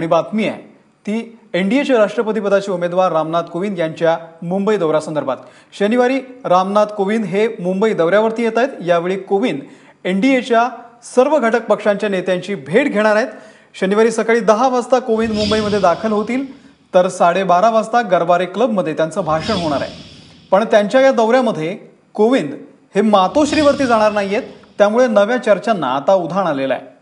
आणि बातमी आहे ती एनडीएचे राष्ट्रपती पदाचे उमेदवार रामनाथ कोविंद यांच्या मुंबई दौऱ्यासंदर्भात शनिवारी रामनाथ कोविंद हे मुंबई दौऱ्यावरती येत आहेत. यावेळी कोविंद एनडीएच्या सर्व घटक पक्षांच्या नेत्यांची भेट घेणार आहेत. शनिवारी सकाळी दहा वाजता कोविंद मुंबईमध्ये दाखल होतील तर साडेबारा वाजता गरबारे क्लबमध्ये त्यांचं भाषण होणार आहे. पण त्यांच्या या दौऱ्यामध्ये कोविंद हे मातोश्रीवरती जाणार नाही आहेत त्यामुळे नव्या चर्चांना आता उधाण आलेलं आहे.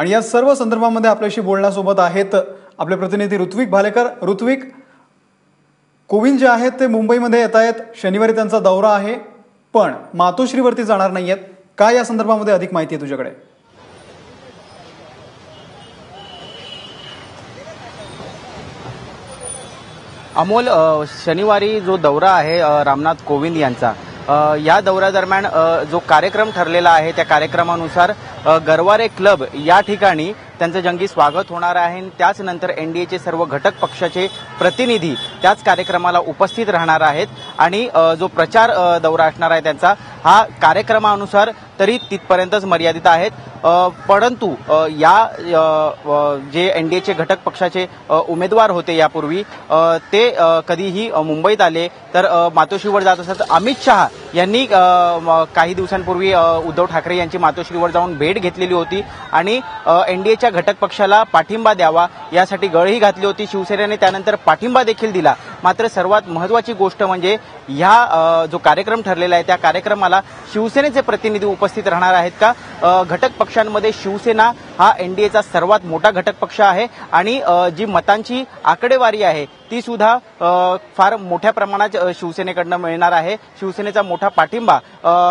आणि या सर्व संदर्भामध्ये आपल्याशी बोलण्यासोबत आहेत आपले प्रतिनिधी ऋत्विक भालेकर. ऋत्विक कोविंद जे आहेत ते मुंबईमध्ये येत आहेत. शनिवारी त्यांचा दौरा आहे पण मातोश्रीवरती जाणार नाही आहेत काय या संदर्भामध्ये अधिक माहिती आहे तुझ्याकडे? अमोल शनिवारी जो दौरा आहे रामनाथ कोविंद यांचा या दौऱ्यादरम्यान जो कार्यक्रम ठरलेला आहे त्या कार्यक्रमानुसार गरवारे क्लब या ठिकाणी त्यांचं जंगी स्वागत होणार आहे. आणि त्याच नंतर एनडीएचे सर्व घटक पक्षाचे प्रतिनिधी त्याच कार्यक्रमाला उपस्थित राहणार आहेत. आणि जो प्रचार दौरा असणार आहे त्यांचा हा कार्यक्रमानुसार तरी तिथपर्यंतच मर्यादित आहेत. परंतु या जे एनडीएचे घटक पक्षाचे उमेदवार होते यापूर्वी ते कधीही मुंबईत आले तर मातोशीवर मातोश्रीवर जात असतात अमित शहा यांनी काही दिवसांपूर्वी उद्धव ठाकरे यांची मातोश्रीवर जाऊन भेट घेतलेली होती आणि एनडीएच्या घटक पक्षाला पाठिंबा द्यावा यासाठी गळही घातली होती. शिवसेनेने त्यानंतर पाठिंबा देखील दिला. मात्र सर्वात महत्वाची गोष्ट म्हणजे ह्या जो कार्यक्रम ठरलेला आहे त्या कार्यक्रमाला शिवसेनेचे प्रतिनिधी उपस्थित राहणार आहेत का? घटक पक्षांमध्ये शिवसेना हा एनडीएचा सर्वात मोठा घटक पक्ष आहे आणि जी मतांची आकडेवारी आहे ती सुद्धा फार मोठ्या प्रमाणात शिवसेनेकडनं मिळणार आहे. शिवसेनेचा मोठा पाठिंबा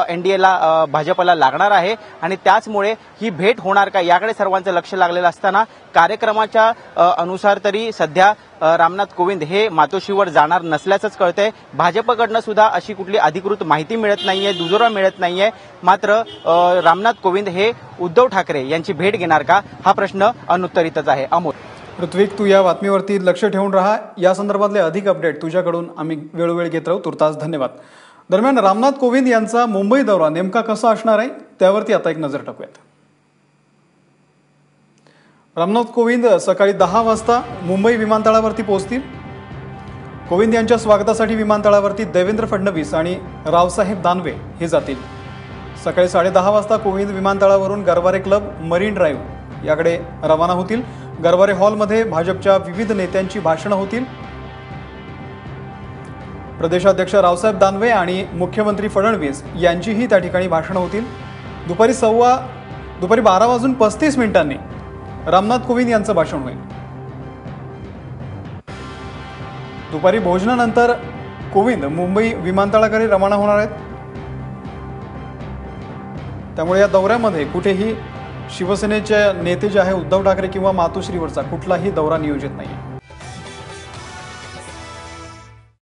एनडीएला भाजपला लागणार आहे. आणि त्याचमुळे ही भेट होणार का? याकडे सर्वांचं लक्ष लागलेलं असताना कार्यक्रमाच्या अनुसार तरी सध्या रामनाथ कोविंद हे मातोश्रीवर जाणार नसल्याचंच कळतंय. भाजपकडनं सुद्धा अशी कुठली अधिकृत माहिती मिळत नाहीये दुजोरा मिळत नाहीये. मात्र रामनाथ कोविंद हे उद्धव ठाकरे यांची भेट घेणार का? हा प्रश्न अनुत्तरितच आहे. अमोल. ऋत्विक तू या बातमीवरती लक्ष ठेवून राहा. या संदर्भातले अधिक अपडेट तुझ्याकडून आम्ही वेळोवेळी घेत राहू. तुर्तास धन्यवाद. दरम्यान रामनाथ कोविंद यांचा मुंबई दौरा नेमका कसा असणार आहे? त्यावरती आता एक नजर टाकूयात. रामनाथ कोविंद सकाळी दहा वाजता मुंबई विमानतळावरती पोहोचतील. कोविंद यांच्या स्वागतासाठी विमानतळावरती देवेंद्र फडणवीस आणि रावसाहेब दानवे हे जातील. सकाळी साडेदहा वाजता कोविंद विमानतळावरून गरवारे क्लब मरीन ड्राईव्ह याकडे रवाना होतील. गरवारे हॉलमध्ये भाजपच्या विविध नेत्यांची भाषणं होतील. प्रदेशाध्यक्ष रावसाहेब दानवे आणि मुख्यमंत्री फडणवीस यांचीही त्या ठिकाणी भाषणं होतील. दुपारी सव्वा दुपारी बारा वाजून पस्तीस मिनिटांनी रामनाथ कोविंद यांचं भाषण होईल. दुपारी भोजनानंतर कोविंद मुंबई विमानतळाकडे रवाना होणार आहेत. त्यामुळे या दौऱ्यामध्ये कुठेही शिवसेनेचे नेते जे आहे उद्धव ठाकरे किंवा मातोश्रीवरचा कुठलाही दौरा नियोजित नाही